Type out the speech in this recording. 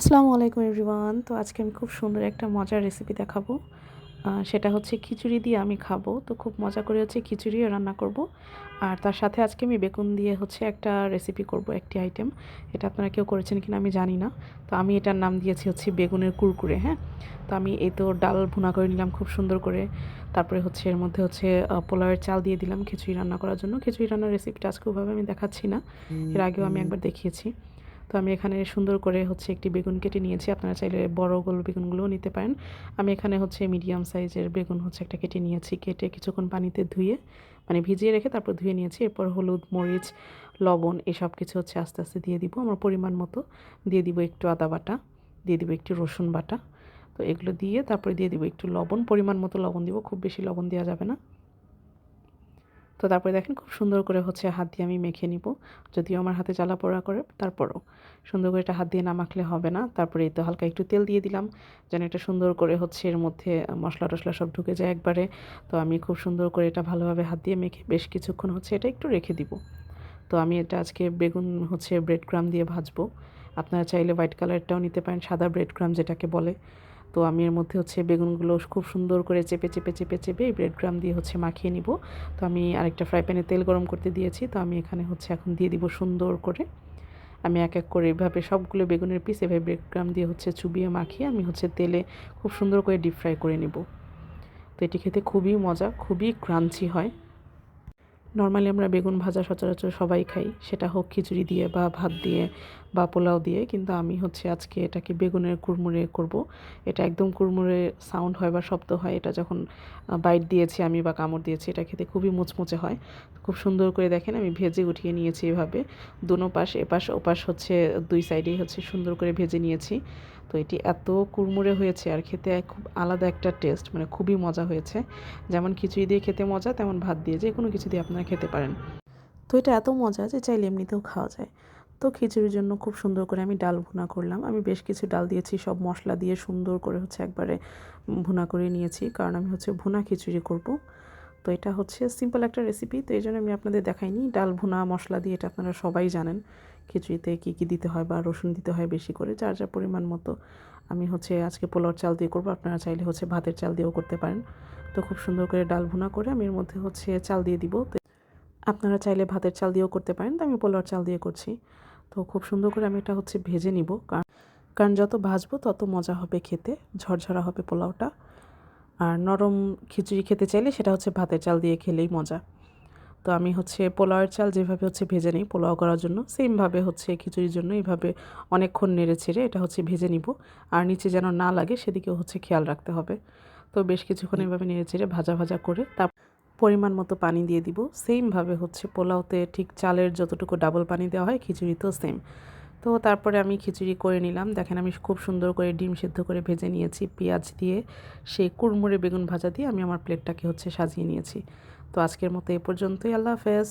আসসালামু আলাইকুম এভরিওয়ান। তো আজকে আমি খুব সুন্দর একটা মজার রেসিপি দেখাবো। সেটা হচ্ছে খিচুড়ি দিয়ে আমি খাব। তো খুব মজা করে হচ্ছে খিচুড়িও রান্না করব। আর তার সাথে আজকে আমি বেগুন দিয়ে হচ্ছে একটা রেসিপি করব একটি আইটেম এটা আপনারা কেউ করেছেন কিনা আমি জানি না। তো আমি এটার নাম দিয়েছি হচ্ছে বেগুনের কুরকুরে হ্যাঁ? তো আমি এই তো ডাল ভুনা করে নিলাম খুব সুন্দর করে। তারপরে হচ্ছে এর মধ্যে হচ্ছে পোলাওয়ের চাল দিয়ে দিলাম খিচুড়ি রান্না করার জন্য। খিচুড়ি রান্নার রেসিপিটা আজকে ওভাবে আমি দেখাচ্ছি না। এর আগেও আমি একবার দেখিয়েছি। তো আমি এখানে সুন্দর করে হচ্ছে একটি বেগুন কেটে নিয়েছি। আপনারা চাইলে বড় গোল বেগুনগুলোও নিতে পারেন। আমি এখানে হচ্ছে মিডিয়াম সাইজের বেগুন হচ্ছে একটা কেটে নিয়েছি। কেটে কিছুক্ষণ পানিতে ধুয়ে মানে ভিজিয়ে রেখে তারপর ধুয়ে নিয়েছি। এরপর হলুদ, মরিচ, লবণ এসব কিছু হচ্ছে আস্তে আস্তে দিয়ে দিব। আমার পরিমাণ মতো দিয়ে দিব একটু আদা বাটা, দিয়ে দিব একটু রসুন বাটা। তো এগুলো দিয়ে তারপরে দিয়ে দিব একটু লবণ। পরিমাণ মতো লবণ দিব, খুব বেশি লবণ দেওয়া যাবে না। তো তারপরে দেখেন খুব সুন্দর করে হচ্ছে হাত দিয়ে আমি মেখে নিব। যদিও আমার হাতে জ্বালা পোড়া করে, তারপরও। সুন্দর করে এটা হাত দিয়ে না মাখলে হবে না। তারপরে এই তো হালকা একটু তেল দিয়ে দিলাম। যেন এটা সুন্দর করে হচ্ছে এর মধ্যে মশলা টশলা সব ঢুকে যায় একবারে। তো আমি খুব সুন্দর করে এটা ভালোভাবে হাত দিয়ে মেখে বেশ কিছুক্ষণ হচ্ছে এটা একটু রেখে দিব। তো আমি এটা আজকে বেগুন হচ্ছে ব্রেড ক্রাম দিয়ে ভাজবো। আপনারা চাইলে হোয়াইট কালারটাও নিতে পারেন, সাদা ব্রেড ক্রাম যেটাকে বলে। তো আমি এর মধ্যে হচ্ছে বেগুনগুলো খুব সুন্দর করে চেপে চেপে চেপে চেপে ব্রেড ক্রাম দিয়ে হচ্ছে মাখিয়ে নিব। তো আমি আরেকটা ফ্রাই প্যানে তেল গরম করতে দিয়েছি। তো আমি এখানে হচ্ছে এখন দিয়ে দিব সুন্দর করে। আমি এক এক করে এভাবে সবগুলো বেগুনের পিস এভাবে ব্রেড ক্রাম দিয়ে হচ্ছে চুবিয়ে মাখিয়ে আমি হচ্ছে তেলে খুব সুন্দর করে ডিপ ফ্রাই করে নিব। তো এটি খেতে খুবই মজা, খুবই ক্রাঞ্চি হয়। নর্মালি আমরা বেগুন ভাজা সচরাচর সবাই খাই। সেটা হোক খিচুড়ি দিয়ে বা ভাত দিয়ে বা পোলাও দিয়ে। কিন্তু আমি হচ্ছে আজকে এটাকে বেগুনের কুড়মুড়ে করব। এটা একদম কুড়মুড়ে সাউন্ড হয় বা শব্দ হয়। এটা যখন বাইট দিয়েছি আমি বা কামড় দিয়েছি, এটা খেতে খুবই মুচমুচে হয়। খুব সুন্দর করে দেখেন, আমি ভেজে উঠিয়ে নিয়েছি এভাবে। দুনো পাশ, এপাশ, ওপাশ হচ্ছে দুই সাইডেই হচ্ছে সুন্দর করে ভেজে নিয়েছি। তো এটি এত কুড়মুড়ে হয়েছে আর খেতে খুব আলাদা একটা টেস্ট মানে খুবই মজা হয়েছে। যেমন খিচুড়ি দিয়ে খেতে মজা, তেমন ভাত দিয়ে যে কোনো কিছু দিয়ে আপনারা খেতে পারেন। তো এটা এত মজা যে চাইলে এমনিতেও খাওয়া যায়। তো খিচুড়ির জন্য খুব সুন্দর করে আমি ডাল ভুনা করলাম। আমি বেশ কিছু ডাল দিয়েছি, সব মশলা দিয়ে সুন্দর করে হচ্ছে একবারে ভুনা করে নিয়েছি। কারণ আমি হচ্ছে ভুনা খিচুড়ি করব। তো এটা হচ্ছে সিম্পল একটা রেসিপি তো এই জন্য আমি আপনাদের দেখাইনি। ডাল ভুনা, মশলা দিয়ে এটা আপনারা সবাই জানেন। খিচুড়িতে কী কী দিতে হয় বা রসুন দিতে হয় বেশি করে, যার যার পরিমাণ মতো আমি হচ্ছে আজকে পোলাওর চাল দিয়ে করব। আপনারা চাইলে হচ্ছে ভাতের চাল দিয়েও করতে পারেন। তো খুব সুন্দর করে ডাল ভুনা করে আমি এর মধ্যে হচ্ছে চাল দিয়ে দিব। আপনারা চাইলে ভাতের চাল দিয়েও করতে পারেন, তো আমি পোলাওর চাল দিয়ে করছি। তো খুব সুন্দর করে আমি এটা হচ্ছে ভেজে নিব। কারণ কারণ যত ভাজবো তত মজা হবে খেতে, ঝরঝরা হবে পোলাওটা। আর নরম খিচুড়ি খেতে চাইলে সেটা হচ্ছে ভাতের চাল দিয়ে খেলেই মজা। তো আমি হচ্ছে পোলাওয়ের চাল যেভাবে হচ্ছে ভেজে নিই পোলাও করার জন্য, সেমভাবে হচ্ছে খিচুড়ির জন্য এইভাবে অনেকক্ষণ নেড়ে ছেড়ে এটা হচ্ছে ভেজে নিব। আর নিচে যেন না লাগে সেদিকেও হচ্ছে খেয়াল রাখতে হবে। তো বেশ কিছুক্ষণ এভাবে নেড়ে চেড়ে ভাজা ভাজা করে তার পরিমাণ মতো পানি দিয়ে দিব। সেমভাবে হচ্ছে পোলাওতে ঠিক চালের যতটুকু ডাবল পানি দেওয়া হয় খিচুড়িতেও সেম তো তারপরে আমি খিচুড়ি করে নিলাম। দেখেন আমি খুব সুন্দর করে ডিম সেদ্ধ করে ভেজে নিয়েছি। পেঁয়াজ দিয়ে সেই কুড়মুড়ে বেগুন ভাজা দিয়ে আমি আমার প্লেটটাকে হচ্ছে সাজিয়ে নিয়েছি। তো আজকের মতো এ পর্যন্তই আল্লাহ হাফেজ